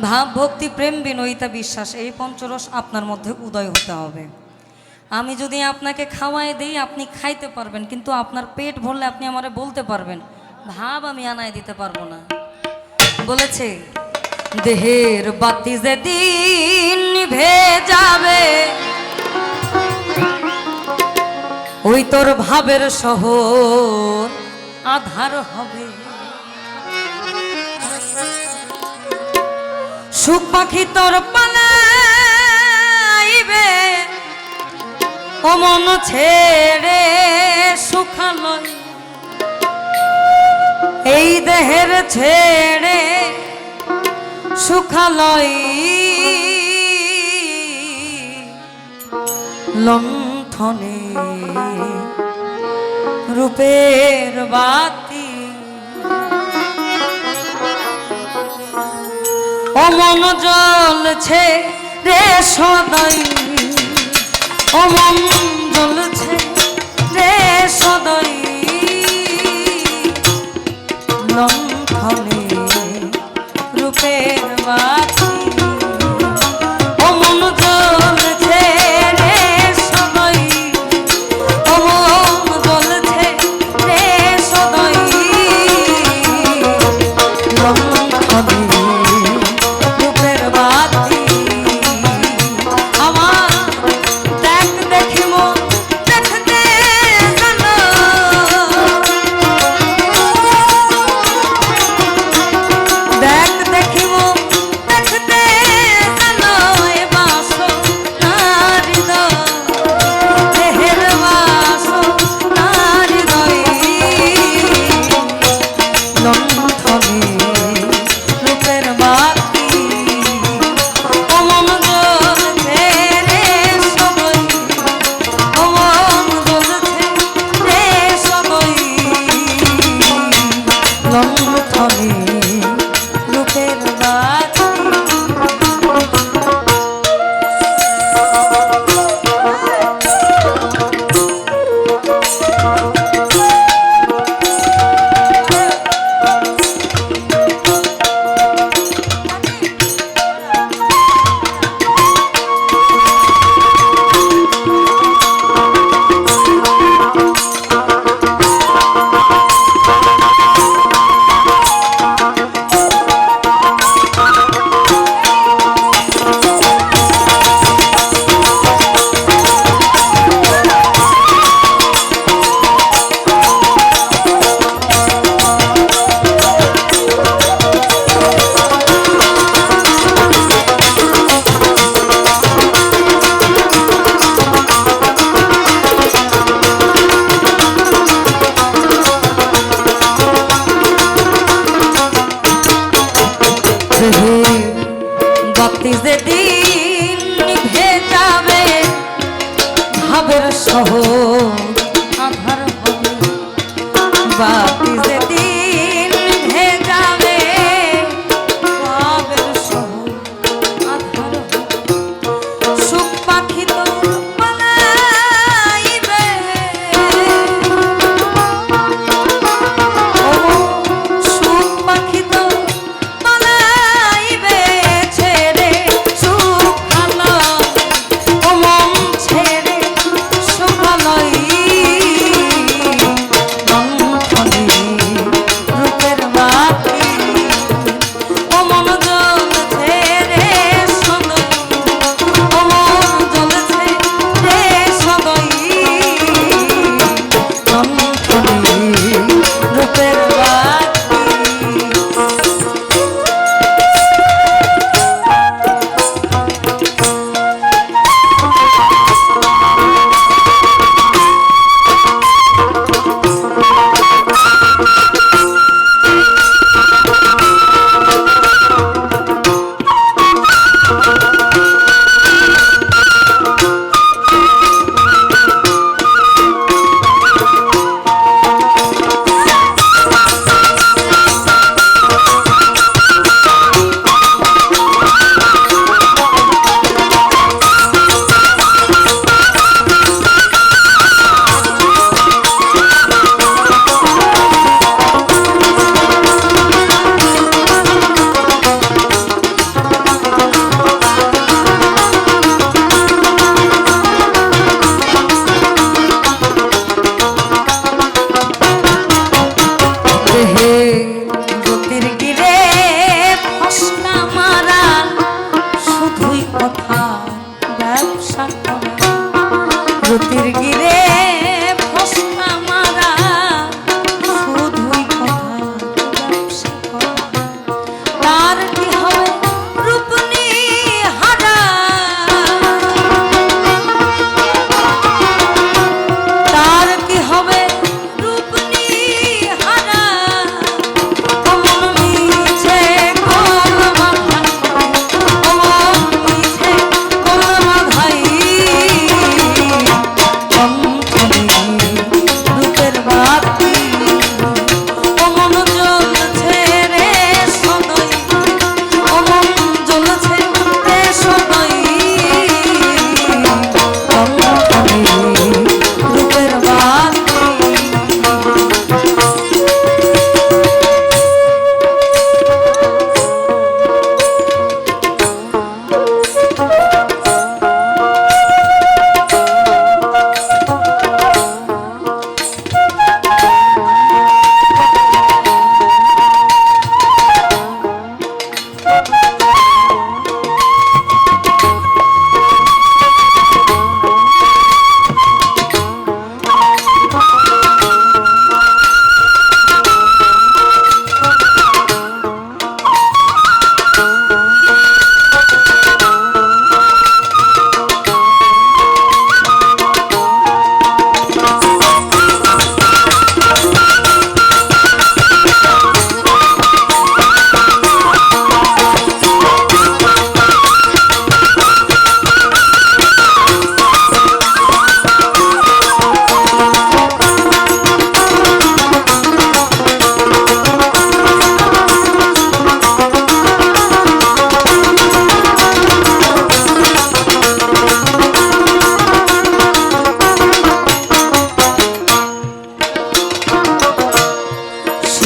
ভাব, ভক্তি, প্রেম, বিনয়িতা, বিশ্বাস, এই পঞ্চরস আপনার মধ্যে উদয় হতে হবে। আমি যদি আপনাকে খাওয়াই দিই, আপনি খাইতে পারবেন, কিন্তু আপনার পেট ভরলে আপনি আমারে বলতে পারবেন, ভাব আমি আনায় দিতে পারব না। বলেছে, দেহের বাতি যে দিন নিভে যাবে ওই তোর ভাবের শহর আধার হবে। সুখ পাখি তোর পালাইবে ও মন ছেড়ে সুখালয়। এই দেহের ছেড়ে সুখালয়। লণ্ঠনে রূপের বাতি অমন জলছে রে সদয় অমন কথা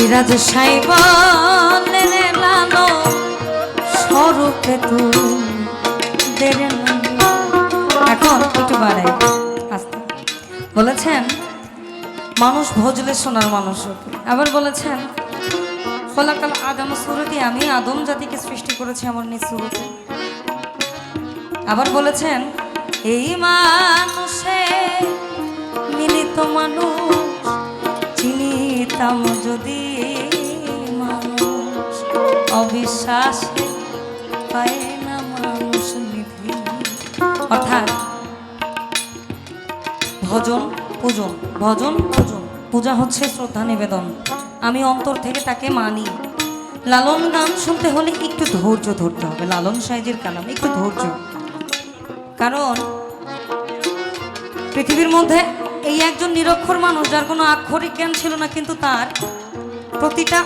বিরাজ সাইব লালো স্বরূপে এখন একটু বাড়াই। বলেছেন, মানুষ ভজলে সোনার মানুষ আবার বলেছেন ফলাকাল আদম সুরতি, আমি আদম জাতিকে সৃষ্টি করেছি আমার নিজ সুরতি। আবার বলেছেন, এই মানুষে মিলিত মানুষ চিনিতাম যদি মানুষ অবিশ্বাসে পায় না মানুষ নিধি। অর্থাৎ ভজন পূজন ভজন পূজন, পূজা হচ্ছে শ্রদ্ধা নিবেদন। আমি অন্তর থেকে তাকে মানি। লালন গান শুনতে হলে একটু ধৈর্য ধরতে হবে। লালন সাইজের কালাম একটু ধৈর্য। কারণ পৃথিবীর মধ্যে এই একজন নিরক্ষর মানুষ যার কোনো আক্ষরিক জ্ঞান ছিল না কিন্তু তার প্রতিটা